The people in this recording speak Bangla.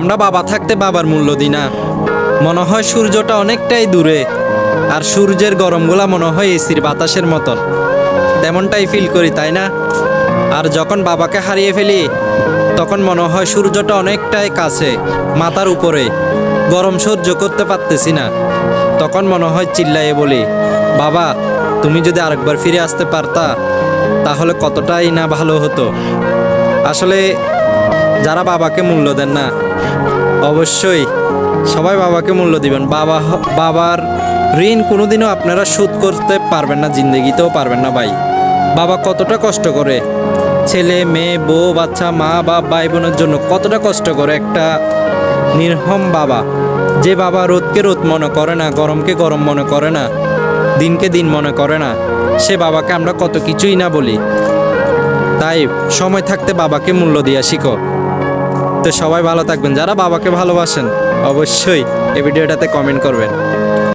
আমরা বাবা থাকতে বাবার মূল্য দিই না। মনে হয় সূর্যটা অনেকটাই দূরে, আর সূর্যের গরমগুলা মনে হয় এসির বাতাসের মতন। তেমনটাই ফিল করি, তাই না? আর যখন বাবাকে হারিয়ে ফেলি, তখন মনে হয় সূর্যটা অনেকটাই কাছে, মাথার উপরে। গরম সহ্য করতে পারতেছি না। তখন মনে হয় চিল্লাইয়ে বলি, বাবা, তুমি যদি আরেকবার ফিরে আসতে পারতা, তাহলে কতটাই না ভালো হতো। আসলে যারা বাবাকে মূল্য দেন না, অবশ্যই সবাই বাবাকে মূল্য দিবেন। বাবা বাবার ঋণ কোনোদিনও আপনারা শোধ করতে পারবেন না, জিন্দগিতেও পারবেন না ভাই। বাবা কতটা কষ্ট করে, ছেলে, মেয়ে, বউ, বাচ্চা, মা বা ভাই বোনের জন্য কতটা কষ্ট করে একটা নির্হম বাবা। যে বাবা রোদকে রোদ মনে করে না, গরমকে গরম মনে করে না, দিনকে দিন মনে করে না, সে বাবাকে আমরা কত কিছুই না বলি। তাই সময় থাকতে বাবাকে মূল্য দিয়া শিখো। তো সবাই ভালো থাকবেন। যারা বাবাকে ভালোবাসেন অবশ্যই এই ভিডিওটাতে কমেন্ট করবেন।